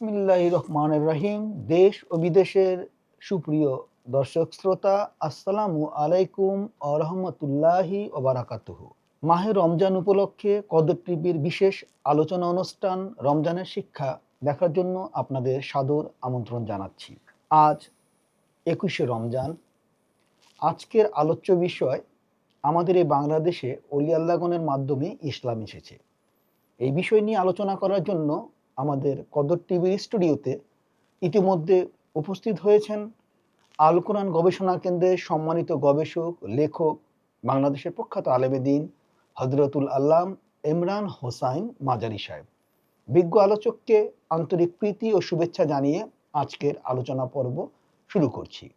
বিসমিল্লাহ রহমান রহিম। দেশ ও বিদেশের সুপ্রিয় দর্শক, শ্রোতা, আসসালামু আলাইকুম আ রহমতুল্লাহি ওবারাকাতুহু মাহে রমজান উপলক্ষে কদর টিভির বিশেষ আলোচনা অনুষ্ঠান রমজানের শিক্ষা দেখার জন্য আপনাদের সাদর আমন্ত্রণ জানাচ্ছি। আজ একুশে রমজান। আজকের আলোচ্য বিষয় আমাদের এই বাংলাদেশে অলি মাধ্যমে ইসলাম এসেছে। এই বিষয় নিয়ে আলোচনা করার জন্য আমাদের কদর টিভির স্টুডিওতে ইতিমধ্যে উপস্থিত হয়েছেন আল কোরআন গবেষণা কেন্দ্রের সম্মানিত গবেষক, লেখক, বাংলাদেশের প্রখ্যাত আলেমেদিন হজরতুল আল্লাম ইমরান হোসাইন মাজারি সাহেব। বিজ্ঞ আলোচককে আন্তরিক প্রীতি ও শুভেচ্ছা জানিয়ে আজকের আলোচনা পর্ব শুরু করছি।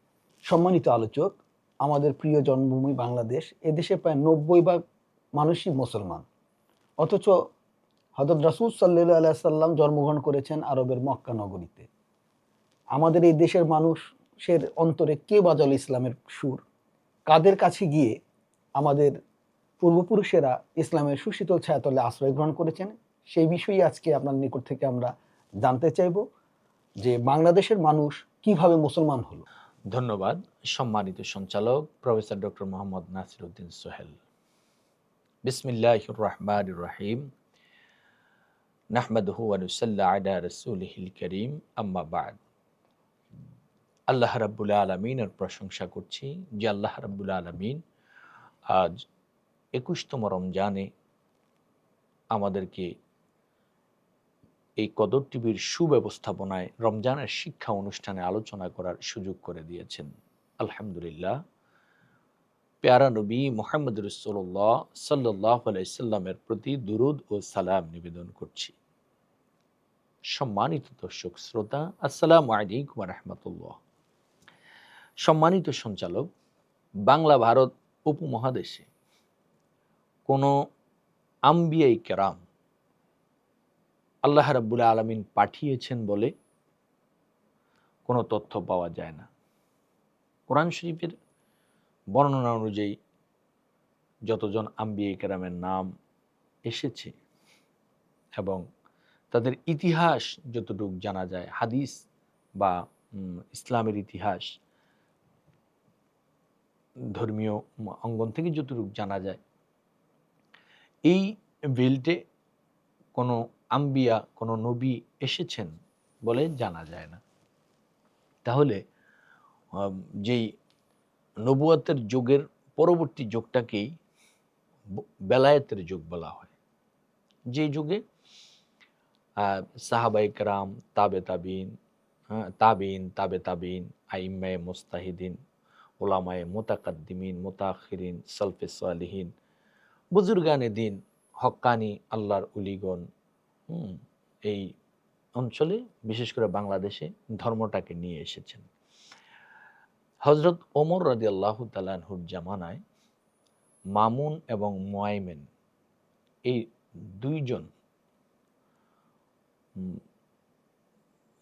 সম্মানিত আলোচক, আমাদের প্রিয় জন্মভূমি বাংলাদেশ, এদেশে প্রায় নব্বই ভাগ মানুষই মুসলমান। অথচ হজরত রাসুল সাল্লাহ আল্লাহ সাল্লাম জন্মগ্রহণ করেছেন আরবের মক্কা নগরীতে। আমাদের এই দেশের মানুষের অন্তরে কে বাজাল ইসলামের সুর? কাদের কাছে গিয়ে আমাদের পূর্বপুরুষেরা ইসলামের সুশীতল ছায়াতলে আশ্রয় গ্রহণ করেছেন? সেই বিষয়ে আজকে আপনার নিকট থেকে আমরা জানতে চাইব যে বাংলাদেশের মানুষ কীভাবে মুসলমান হলো। ধন্যবাদ। সম্মানিত সঞ্চালক প্রফেসর ডক্টর মোহাম্মদ নাসির উদ্দিন সোহেল। বিসমিল্লাহ রহমান রাহিম। নাহমাদহু আনুসাল্লাহ আলা রসুলহিল করিম আম্মা বাদ আল্লাহ রাব্বুল আলমিনের প্রশংসা করছি যে আল্লাহ রাব্বুল আলমিন আজ একুশতম রমজানে আমাদেরকে এই কদর টিভির সুব্যবস্থাপনায় রমজানের শিক্ষা অনুষ্ঠানে আলোচনা করার সুযোগ করে দিয়েছেন। আলহামদুলিল্লাহ। পেয়ারা নবী মোহাম্মদ রসোল্লাহ সাল্লাহ আলাইসাল্লামের প্রতি দুরুদ ও সালাম নিবেদন করছি। সম্মানিত দর্শক, শ্রোতা, আসসালামু আলাইকুম রহমতুল্লাহ সম্মানিত সঞ্চালক, বাংলা ভারত উপমহাদেশে কোনো আম্বিয়াই কেরাম আল্লাহ রাব্বুল আলমিন পাঠিয়েছেন বলে কোনো তথ্য পাওয়া যায় না। কোরআন শরীফের বর্ণনা অনুযায়ী যতজন আম্বিয়া কেরামের নাম এসেছে এবং তাদের ইতিহাস যতটুকু জানা যায়, হাদিস বা ইসলামের ইতিহাস, ধর্মীয় অঙ্গন থেকে যতটুকু জানা যায়, এই বিলটে কোনো আম্বিয়া, কোনো নবী এসেছেন বলে জানা যায় না। তাহলে যেই নবুয়াতের যুগের পরবর্তী যুগটাকেই বেলায়েতের যুগ বলা হয়। যে যুগে সাহাবাই কারাম তাবে তাবিন তাবিন তাবে তাবিন আইম্মায় মোস্তাহিদিন ওলামায় মোতাকাদ্দিমিন, মোতাখিরিন, সলফে সালিহীন, বুজুর্গানে দিন হক্কানি আল্লাহর উলিগণ এই অঞ্চলে, বিশেষ করে বাংলাদেশে ধর্মটাকে নিয়ে এসেছেন। হজরত ওমর রাজি আল্লাহ তালানহুর জামানায় মামুন এবং মোয়াইমেন, এই দুইজন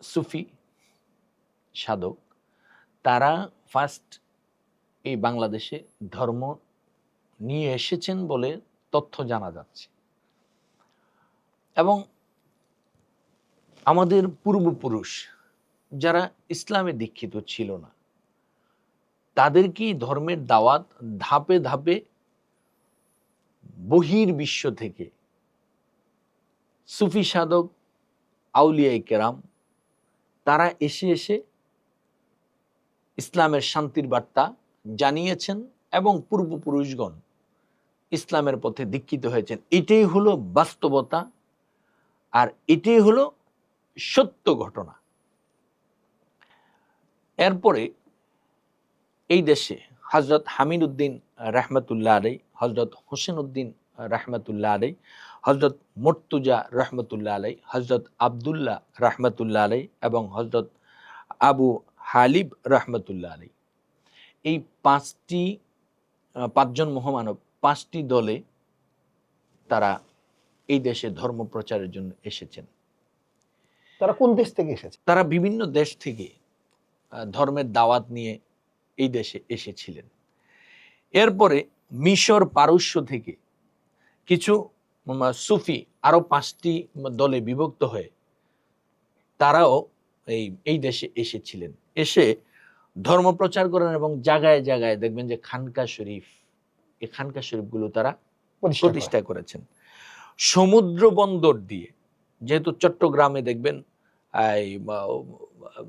সুফি, সাধক, তারা ফার্স্ট এই বাংলাদেশে ধর্ম নিয়ে এসেছেন বলে তথ্য জানা যাচ্ছে। এবং আমাদের পূর্বপুরুষ যারা ইসলামে দীক্ষিত ছিল না, তাদেরকেই ধর্মের দাওয়াত ধাপে ধাপে বহির বিশ্ব থেকে সুফি সাধক আউলিয়াই কেরাম, তারা এসে এসে ইসলামের শান্তির বার্তা জানিয়েছেন এবং পূর্বপুরুষগণ ইসলামের পথে দীক্ষিত হয়েছেন। এটাই হলো বাস্তবতা আর এটাই হলো সত্য ঘটনা। এরপরে এই দেশে হজরত হামিদ উদ্দিন রহমতুল্লাহ আলাই হজরত হোসেন উদ্দিন রহমতুল্লাহ আলাই হজরত মর্তুজা রহমতুল্লাহ আলাই হজরত আবদুল্লাহ রহমতুল্লাহ আলাই এবং হজরত আবু হালিব রহমতুল্লাহ আলাই এই পাঁচটি পাঁচজন মহামানব পাঁচটি দলে তারা এই দেশে ধর্ম প্রচারের জন্য এসেছেন। তারা কোন দেশ থেকে এসেছে? তারা বিভিন্ন দেশ থেকে ধর্মের দাওয়াত নিয়ে এই দেশে এসেছিলেন। এরপরে মিশর পারস্য থেকে কিছু সুফি আরও পাঁচটি দলে বিভক্ত হয়ে তারাও এই এই দেশে এসেছিলেন। এসে ধর্ম প্রচার করেন এবং জায়গায় জায়গায় দেখবেন যে খানকা শরীফ এই খানকা শরীফগুলো তারা প্রতিষ্ঠা করেছেন। সমুদ্র বন্দর দিয়ে যেহেতু চট্টগ্রামে দেখবেন এই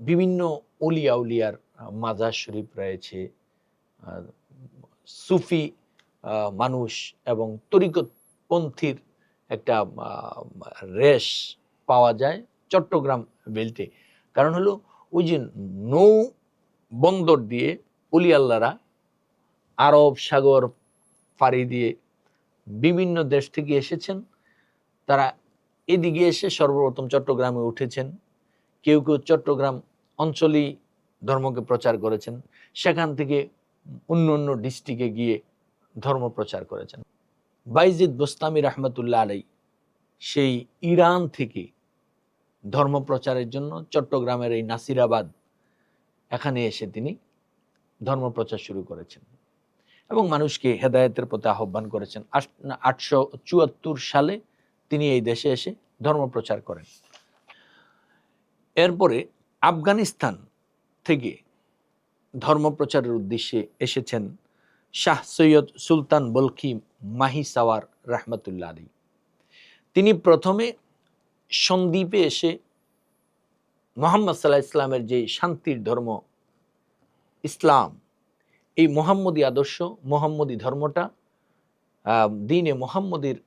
বিভিন্ন উলিয়া উলিয়ার মাজার শরীফ রয়েছে। সুফি আহ, মানুষ এবং তরিকতপন্থীর একটা রেশ পাওয়া যায় চট্টগ্রাম বেল্টে। কারণ হলো ওই যে নৌ বন্দর দিয়ে উলি আল্লাহরা আরব সাগর পাড়ি দিয়ে বিভিন্ন দেশ থেকে এসেছেন। তারা এদিকে এসে সর্বপ্রথম চট্টগ্রামে উঠেছেন। কেউ কেউ চট্টগ্রাম অঞ্চলেই ধর্মকে প্রচার করেছেন। সেখান থেকে অন্য অন্য ডিস্ট্রিক্টে গিয়ে ধর্ম প্রচার করেছেন। বাইজিদ বোস্তামি রহমতুল্লাহ আলাই সেই ইরান থেকে ধর্ম প্রচারের জন্য চট্টগ্রামের এই নাসিরাবাদ, এখানে এসে তিনি ধর্ম প্রচার শুরু করেছেন এবং মানুষকে হেদায়তের পথে আহ্বান করেছেন। আটশো চুয়াত্তর সালে তিনি এই দেশে এসে ধর্ম প্রচার করেন। এরপরে আফগানিস্তান থেকে ধর্ম প্রচারের উদ্দেশ্যে এসেছেন শাহ সৈয়দ সুলতান বলখি মাহি সাওয়ার রহমতুল্লাহ। আলী তিনি প্রথমে সন্দ্বীপে এসে মোহাম্মদ সাল্লাহ ইসলামের যে শান্তির ধর্ম, ইসলাম, এই মোহাম্মদী আদর্শ, মোহাম্মদী ধর্মটা দিনে মোহাম্মদীর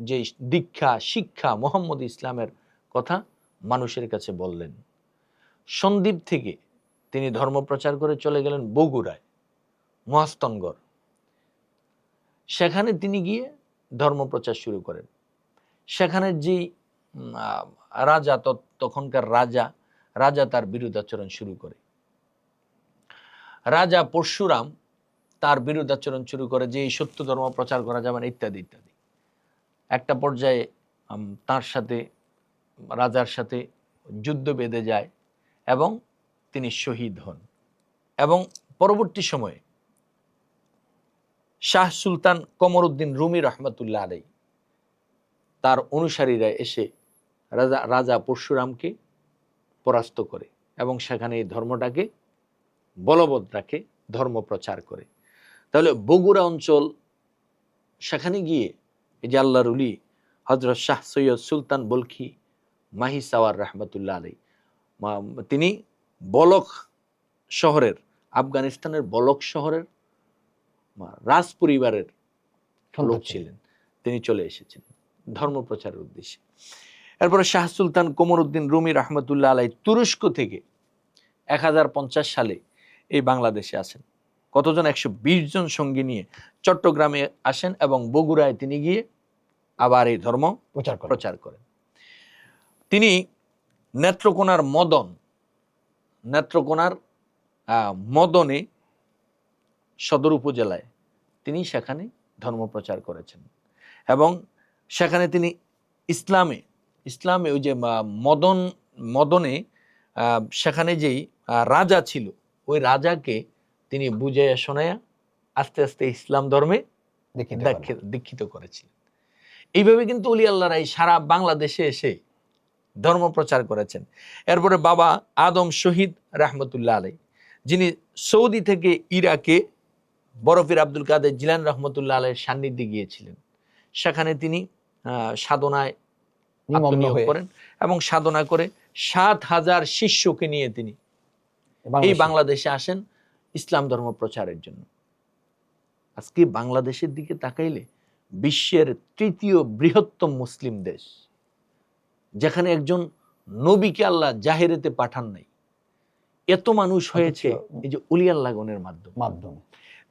যে দীক্ষা, শিক্ষা, মোহাম্মদ ইসলামের কথা মানুষের কাছে বললেন। সন্দ্বীপ থেকে তিনি ধর্ম প্রচার করে চলে গেলেন বগুড়ায়, মহাস্তনগড়। সেখানে তিনি গিয়ে ধর্ম প্রচার শুরু করেন। সেখানে যে রাজা তখনকার রাজা রাজা তার বিরুদ্ধাচরণ শুরু করে। রাজা পরশুরাম তার বিরুদ্ধাচরণ শুরু করে যে এই সত্য ধর্ম প্রচার করা যাবে না, ইত্যাদি ইত্যাদি। একটা পর্যায়ে তার সাথে, রাজার সাথে যুদ্ধ বেঁধে যায় এবং তিনি শহীদ হন। এবং পরবর্তী সময়ে শাহ সুলতান কমরউদ্দিন রুমি রহমতুল্লাহ আলাই তার অনুসারীরা এসে রাজা রাজা পরশুরামকে পরাস্ত করে এবং সেখানে এই ধর্মটাকে বলবৎ রাখে, ধর্ম প্রচার করে। তাহলে বগুড়া অঞ্চল, সেখানে গিয়ে এই যে আল্লাহর উলি হজরত শাহ সৈয়দ সুলতান বলখি মাহি সাওয়ার রহমতুল্লাহ আলী তিনি বলক শহরের, আফগানিস্তানের বলক শহরের রাজ পরিবারের লোক ছিলেন। তিনি চলে এসেছেন ধর্ম প্রচারের উদ্দেশ্যে। এরপরে শাহ সুলতান কোমরউদ্দিন রুমি রহমতুল্লাহ আলাই তুরস্ক থেকে এক হাজার পঞ্চাশ সালে এই বাংলাদেশে আসেন। কতজন? একশো বিশ জন সঙ্গী নিয়ে চট্টগ্রামে আসেন এবং বগুড়ায় তিনি গিয়ে আবার এই ধর্ম প্রচার প্রচার করেন। তিনি নেত্রকোনার মদন নেত্রকোনার আহ, মদনে সদর উপজেলায় তিনি সেখানে ধর্ম প্রচার করেছেন। এবং সেখানে তিনি ইসলামে ইসলামে ওই যে মদন মদনে সেখানে যেই রাজা ছিল ওই রাজাকে তিনি বুঝাইয়া শোনায়া আস্তে আস্তে ইসলাম ধর্মে দীক্ষিত- করেছিলেন। এইভাবে কিন্তু অলি আল্লাহরা এই সারা বাংলাদেশে এসে ধর্ম প্রচার করেছেন। এরপরে বাবা আদম শহীদ রহমতুল্লাহ আলাই যিনি সৌদি থেকে ইরাকে বরফির আব্দুল কাদের জিলান রহমতুল্লাহ আলাইয়ের সান্নিধ্যে গিয়েছিলেন। সেখানে তিনি সাধনায় আত্মনিয়োগ করেন এবং সাধনা করে সাত হাজার শিষ্যকে নিয়ে তিনি এই বাংলাদেশে- বাংলাদেশে আসেন ইসলাম ধর্ম প্রচারের জন্য। আজকে বাংলাদেশের দিকে তাকাইলে বিশ্বের তৃতীয় বৃহত্তম মুসলিম দেশ যেখানে একজন নবীকে আল্লাহ জাহেরেতে পাঠান নাই। এত মানুষ হয়েছে এই যে উলিয়াল্লাগনের মাধ্যমে। মাধ্যমে।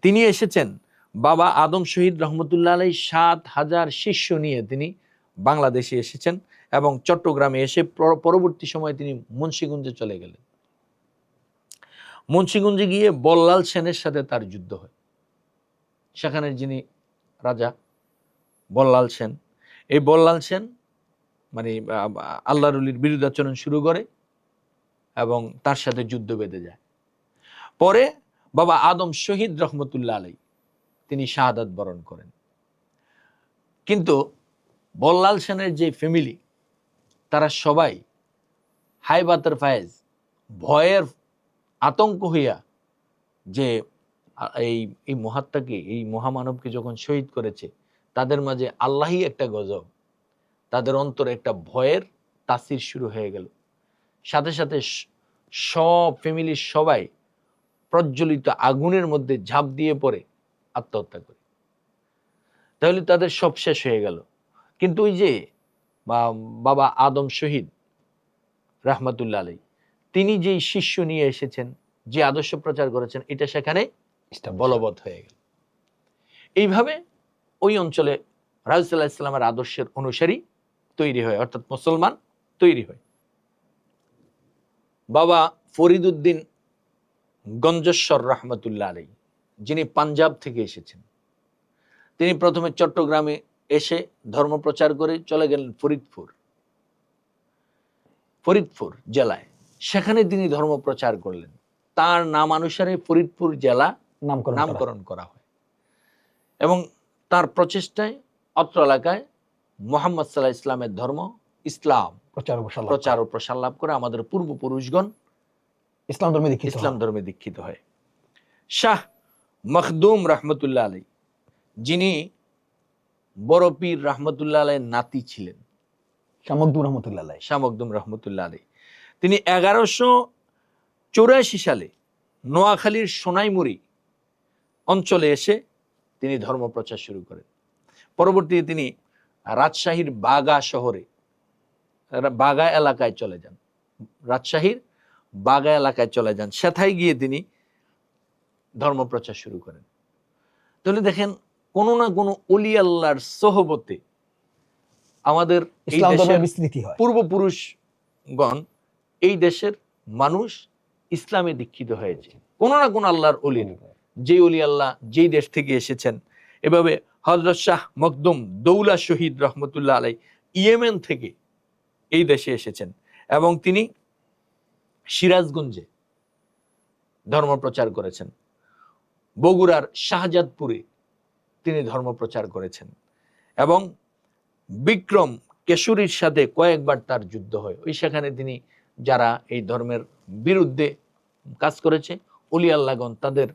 তিনি এসেছেন বাবা আদম শহীদ রহমতুল্লাহ আলাই সাত হাজার শিষ্য নিয়ে তিনি বাংলাদেশে এসেছেন এবং চট্টগ্রামে এসে পরবর্তী সময়ে তিনি মুন্সিগঞ্জে চলে গেলেন। মুন্সিগঞ্জে গিয়ে বল্লাল সেনের সাথে তার যুদ্ধ হয়। সেখানে যিনি রাজা বল্লাল সেন, এই বল্লাল সেন মানে আল্লাহরুলির বিরুদ্ধাচরণ শুরু করে এবং তার সাথে যুদ্ধ বেঁধে যায়। পরে বাবা আদম শহীদ রহমতুল্লাহ আলাই, তিনি শাহাদাত বরণ করেন। কিন্তু বল্লাল সেনের যে ফ্যামিলি তারা সবাই হাইবাতের ফায়েজ, ভয়ের আতঙ্ক হইয়া যে এই এই মহাত্মাকে, এই মহামানবকে যখন শহীদ করেছে, তাদের মাঝে আল্লাহই একটা গজব। তাদের অন্তরে একটা ভয়ের তাসির শুরু হয়ে গেল। সাথে সাথে সব ফ্যামিলির সবাই প্রজ্বলিত আগুনের মধ্যে ঝাঁপ দিয়ে পড়ে আত্মহত্যা করে। তাহলে তাদের সব শেষ হয়ে গেল। কিন্তু ওই যে বাবা আদম শহীদ রাহমাতুল্লাহ আলাই তিনি যেই শিষ্য নিয়ে এসেছেন যে আদর্শ প্রচার করেছেন এটা সেখানে বলবৎ হয়ে গেল। এইভাবে ওই অঞ্চলে রাজুসাল্লাহ ইসলামের আদর্শের অনুসারী তৈরি হয় অর্থাৎ মুসলমান তৈরি হয়। বাবা ফরিদুদ্দিন গঞ্জেশ্বর রহমতুল্লাহ আলী যিনি পাঞ্জাব থেকে এসেছেন। তিনি প্রথমে চট্টগ্রামে এসে ধর্ম প্রচার করে চলে গেলেন ফরিদপুর। ফরিদপুর জেলায়। সেখানে তিনি ধর্ম প্রচার করলেন। তার নাম অনুসারে ফরিদপুর জেলা নামকরণ করা হয়। এবং তার প্রচেষ্টায় অত্র এলাকায় মোহাম্মদ সাল্লাহ ইসলামের ধর্ম ইসলাম প্রচার ও প্রসার লাভ প্রচার ও প্রসার লাভ করে আমাদের পূর্বপুরুষগণ। ইসলাম ধর্মে দীক্ষিত ইসলাম ধর্মে দীক্ষিত হয়। শাহ মখদুম রহমতুল্লাহ আলী যিনি বড় পীর রহমতুল্লাহ আলাইয়ের নাতি ছিলেন। শাহ মখদুম রহমতুল্লাহ আলাইহি। শাহ মখদুম রহমতুল্লাহ আলী তিনি এগারোশো চৌরাশি সালে নোয়াখালীর সোনাইমুড়ি অঞ্চলে এসে তিনি ধর্ম প্রচার শুরু করেন। পরবর্তীতে তিনি রাজশাহীর বাগা শহরে বাগা এলাকায় চলে যান। রাজশাহীর বাগা এলাকায় চলে যান। সেথায় গিয়ে তিনি ধর্ম প্রচার শুরু করেন। তাহলে দেখেন কোনো না কোনো অলি আল্লাহর সহবতে আমাদের পূর্বপুরুষগণ এই দেশের মানুষ ইসলামে দীক্ষিত হয়েছে। কোনো না কোনো আল্লাহর অলির। যে অলি আল্লাহ যেই দেশ থেকে এসেছেন এভাবে হজরত শাহ মকদুম দৌলা শহীদ রহমতুল্লাহ আলাই ইয়েমেন থেকে এই দেশে এসেছেন এবং তিনি সিরাজগঞ্জে ধর্ম প্রচার করেছেন। বগুড়ার শাহজাদপুরে তিনি ধর্ম প্রচার করেছেন এবং বিক্রম কেশরীর সাথে কয়েকবার তার যুদ্ধ হয়। ওই সেখানে তিনি যারা এই ধর্মের বিরুদ্ধে কাজ করেছে, অলি আল্লাহগণ তাদের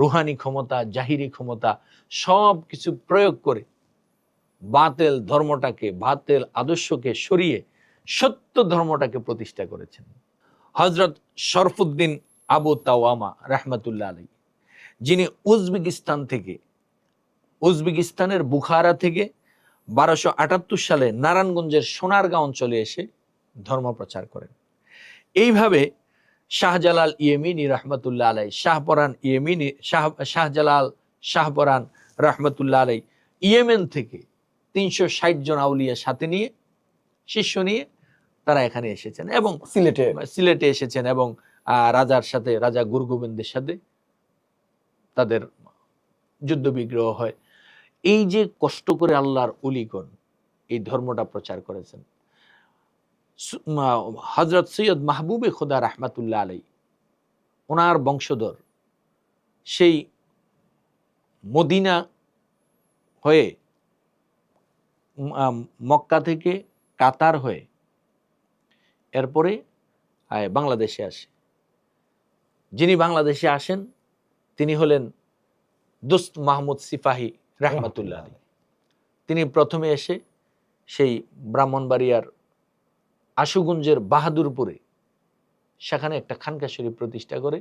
রুহানি ক্ষমতা, জাহিরি ক্ষমতা সব কিছু প্রয়োগ করে বাতেল ধর্মটাকে, বাতেল আদর্শকে সরিয়ে সত্য ধর্মটাকে প্রতিষ্ঠা করেছেন। হজরত শরফুদ্দিন আবু তাওয়ামা রহমতুল্লাহ আলী যিনি উজবেকিস্তান থেকে, উজবেকিস্তানের বুখারা থেকে বারোশো আটাত্তর সালে নারায়ণগঞ্জের সোনারগাঁও অঞ্চলে এসে ধর্ম প্রচার করেন। এইভাবে শাহজালাল ইয়েমিনী রহমতুল্লাহ আলাই শাহপরান ইয়েমিনী, শাহ, শাহজালাল শাহপরান রহমতুল্লাহ আলাই ইয়েমেন থেকে তিনশো ষাট জন আউলিয়া সাথে নিয়ে, শিষ্য নিয়ে তারা এখানে এসেছেন এবং সিলেটে। সিলেটে এসেছেন এবং রাজার সাথে রাজা গুরু গোবিন্দের সাথে তাদের যুদ্ধ বিগ্রহ হয়। এই যে কষ্ট করে আল্লাহর অলিগণ এই ধর্মটা প্রচার করেছেন হজরত সৈয়দ মাহবুবে খোদা রহমাতুল্লাহ আলাই ওনার বংশধর সেই মদিনা হয়ে মক্কা থেকে কাতার হয়ে এরপরে বাংলাদেশে আসে। যিনি বাংলাদেশে আসেন, তিনি হলেন দোস্ত মাহমুদ সিপাহী রাহমাতুল্লাহ আলী তিনি প্রথমে এসে সেই ব্রাহ্মণবাড়িয়ার আশুগুঞ্জের বাহাদুরপুরে সেখানে একটা খানকা শরীফ প্রতিষ্ঠা করে,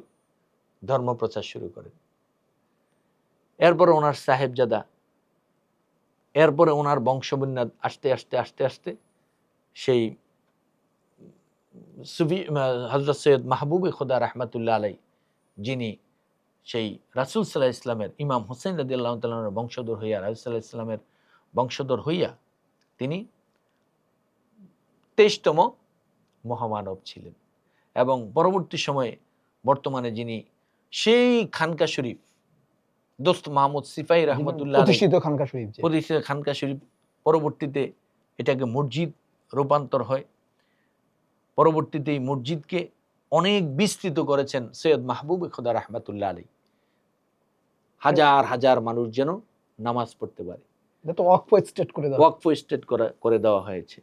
ধর্ম প্রচার শুরু করেন। এরপরে ওনার সাহেবজাদা, এরপরে ওনার বংশবিন্যাস আস্তে আস্তে আস্তে আস্তে সেই সুফি হজরত সৈয়দ মাহবুবে খোদা রহমাতুল্লাহ আলাই যিনি সেই রাসুল সাল্লাহ ইসলামের ইমাম হোসেন রাদি আল্লাহ তাল্লামের বংশধর হইয়া রাসুল সাল্লাহ ইসলামের বংশধর হইয়া তিনি তেইশতম মহামানব ছিলেন। এবং পরবর্তী সময়ে বর্তমানে যিনি সেই খানকা শরীফ দোস্ত মাহমুদ সিফাই রহমতুল্লাহ প্রতিষ্ঠিত খানকা শরীফ প্রতিষ্ঠিত খানকা শরীফ পরবর্তীতে এটাকে মসজিদ রূপান্তর হয়। পরবর্তীতে এই মসজিদকে অনেক বিস্তৃত করেছেন সৈয়দ মাহবুব খোদা রহমাতুল্লাহ আলী হাজার হাজার মানুষ যেন নামাজ পড়তে পারে। ওয়াকফ স্টেট করে দেওয়া। হয়েছে।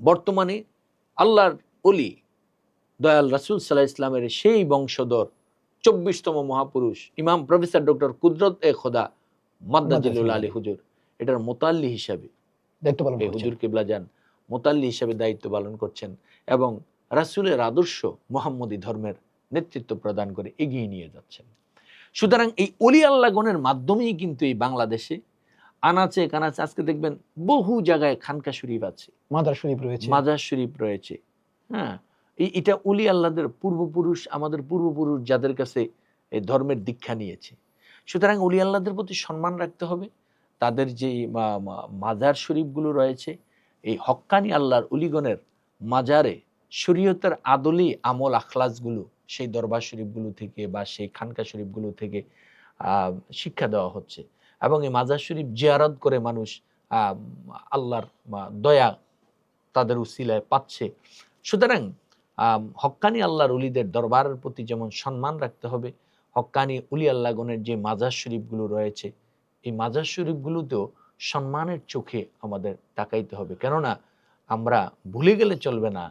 বর্তমানে আল্লাহর অলি দয়াল রাসুল সাল্লাহ ইসলামের সেই বংশধর চব্বিশতম মহাপুরুষ ইমাম প্রফেসর ডক্টর কুদরত এ খোদা মাদ্দাজিলুল আলী হুজুর এটার মোতাল্লি হিসাবে হুজুর কিবলা যান। মোতাল্লি হিসেবে দায়িত্ব পালন করছেন এবং রাসূলের আদর্শ মোহাম্মদী ধর্মের নেতৃত্ব প্রদান করে এগিয়ে নিয়ে যাচ্ছেন। সুতরাং এই অলি আল্লাহগণের মাধ্যমেই কিন্তু এই বাংলাদেশে আনাচে কানাচে আজকে দেখবেন বহু জায়গায় খানকা শরীফ আছে। মাদার শরীফ রয়েছে। মাজার শরীফ রয়েছে। হ্যাঁ এই এটা অলি আল্লাহদের পূর্বপুরুষ আমাদের পূর্বপুরুষ যাদের কাছে এই ধর্মের দীক্ষা নিয়েছে। সুতরাং অলি আল্লাহদের প্রতি সম্মান রাখতে হবে। তাদের যে মাজার শরীফগুলো রয়েছে এই হক্কানি আল্লাহর উলিগণের মাজারে শরীয়তের আদলি আমল আখলাসগুলো, সেই দরবার শরীফগুলো থেকে বা সেই খানকা শরীফগুলো থেকে শিক্ষা দেওয়া হচ্ছে। এবং এই মাজার শরীফ জিয়ারত করে মানুষ আল্লাহর দয়া তাদের উসিলায় পাচ্ছে। সুতরাং হক্কানি আল্লাহর উলিদের দরবারের প্রতি যেমন সম্মান রাখতে হবে, হক্কানি উলি আল্লাহগণের যে মাজার শরীফগুলো রয়েছে, এই মাজার শরীফগুলোতেও সম্মানের চোখে আমাদের তাকাইতে হবে। কেননা আমরা ভুলে গেলে চলবে না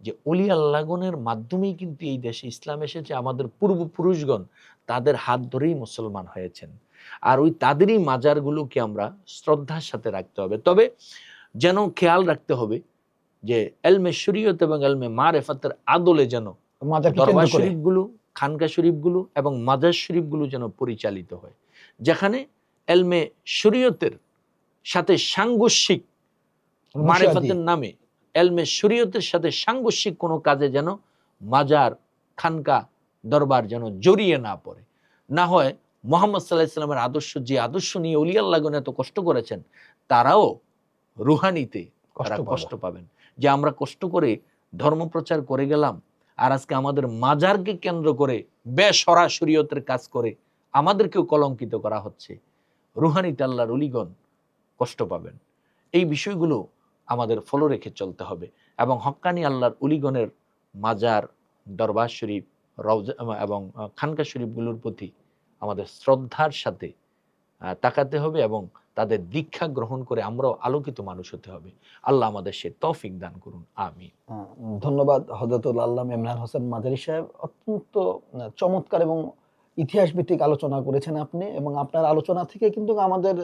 যে অলি আল্লাগনের মাধ্যমেই কিন্তু এই দেশে ইসলাম এসেছে আমাদের পূর্বপুরুষগণ তাদের হাত ধরেই মুসলমান হয়েছেন। আর ওই তাদেরই মাজারগুলোকে আমরা শ্রদ্ধার সাথে রাখতে হবে। তবে যেন খেয়াল রাখতে হবে যে এলমে শরীয়ত এবং এলমে মারেফাতের আদলে যেন দরবার শরীফগুলো খানকা শরীফগুলো এবং মাজার শরীফগুলো যেন পরিচালিত হয়। যেখানে এলমে শরীয়তের সাথে সাংঘর্ষিক। মারেফাতের নামে এলমে শরীয়তের সাথে সাংঘর্ষিক কোনো কাজে যেন মাজার খানকা দরবার যেন জড়িয়ে না পড়ে। না হয় মোহাম্মদ সাল্লাহ ইসলামের আদর্শ যে আদর্শ নিয়ে অলি আল্লাহগণ এত কষ্ট করেছেন তারাও রুহানিতে তারা কষ্ট পাবেন। যে আমরা কষ্ট করে ধর্ম প্রচার করে গেলাম আর আজকে আমাদের মাজারকে কেন্দ্র করে বেসরা শরীয়তের কাজ করে আমাদেরকেও কলঙ্কিত করা হচ্ছে রুহানিতে আল্লাহর অলিগণ কষ্ট পাবেন। এই বিষয়গুলো আমাদের ফলো রেখে চলতে হবে এবং হক্কানি আল্লাহর উলিগণের মাজার, দরবার শরীফ, রওজা এবং খানকা শরীফগুলোর প্রতি আমাদের শ্রদ্ধার সাথে তাকাতে হবে এবং তাদের দীক্ষা গ্রহণ করে আমরাও আলোকিত মানুষ হতে হবে। আল্লাহ আমাদের সে তৌফিক দান করুন। আমি ধন্যবাদ হজরতুল আল্লাহ ইমরান হোসেন মাদারি সাহেব। অত্যন্ত চমৎকার এবং ইতিহাস ভিত্তিক আলোচনা করেছেন আপনি এবং আপনার আলোচনা থেকে কিন্তু আমাদের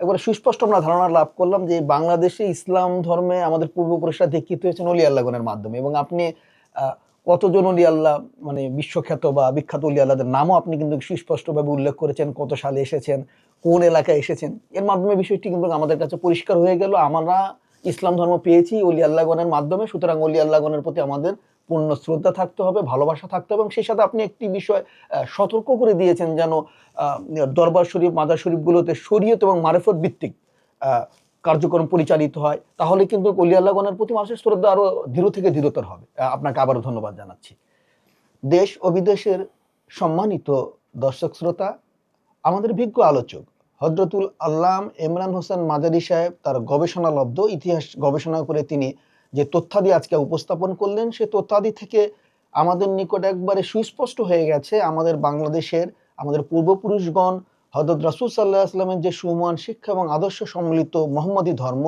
একবারে সুস্পষ্ট আমরা ধারণা লাভ করলাম যে বাংলাদেশে ইসলাম ধর্মে আমাদের পূর্বপুরুষরা দীক্ষিত হয়েছেন অলি আল্লাহগণের মাধ্যমে এবং আপনি কতজন অলি আল্লাহ মানে বিশ্বখ্যাত বা বিখ্যাত অলি আল্লাহদের নামও আপনি কিন্তু সুস্পষ্টভাবে উল্লেখ করেছেন, কত সালে এসেছেন, কোন এলাকায় এসেছেন। এর মাধ্যমে বিষয়টি কিন্তু আমাদের কাছে পরিষ্কার হয়ে গেল, আমরা ইসলাম ধর্ম পেয়েছি অলি আল্লাহগণের মাধ্যমে, সুতরাং অলি আল্লাহগণের প্রতি আমাদের পূর্ণ শ্রদ্ধা থাকতে হবে, ভালোবাসা থাকতে হবে এবং সেই সাথে আপনি একটি বিষয় সতর্ক করে দিয়েছেন যেন দরবার শরীফ, মাদার শরীফগুলোতে শরীয়ত এবং মারেফত ভিত্তিক কার্যক্রম পরিচালিত হয়, তাহলে কিন্তু অলি আল্লাহগণের প্রতি মানুষের শ্রদ্ধা আরও দৃঢ় থেকে দৃঢ়তর হবে। আপনাকে আবারও ধন্যবাদ জানাচ্ছি। দেশ ও বিদেশের সম্মানিত দর্শক শ্রোতা, আমাদের বিজ্ঞ আলোচক হজরতুল আল্লাম ইমরান হোসেন মাদারি সাহেব, তার গবেষণালব্ধ, ইতিহাস গবেষণা করে তিনি যে তথ্যাদি আজকে উপস্থাপন করলেন, সে তথ্যাদি থেকে আমাদের নিকট একবারে সুস্পষ্ট হয়ে গেছে। আমাদের বাংলাদেশের, আমাদের পূর্বপুরুষগণ হজরত রাসুল সাল্লাহ আসলামের যে সুমান, শিক্ষা এবং আদর্শ সম্মিলিত মোহাম্মদী ধর্ম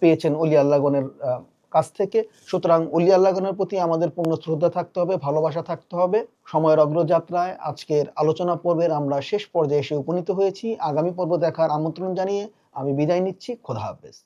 পেয়েছেন অলি আল্লাহগণের কাছ থেকে। সুতরাং অলি আল্লাহগণের প্রতি আমাদের পূর্ণ শ্রদ্ধা থাকতে হবে, ভালোবাসা থাকতে হবে। সময়ের অগ্রযাত্রায় আজকের আলোচনা পর্বের আমরা শেষ পর্যায়ে এসে উপনীত হয়েছি। আগামী পর্ব দেখার আমন্ত্রণ জানিয়ে আমি বিদায় নিচ্ছি। খোদা হাফেজ।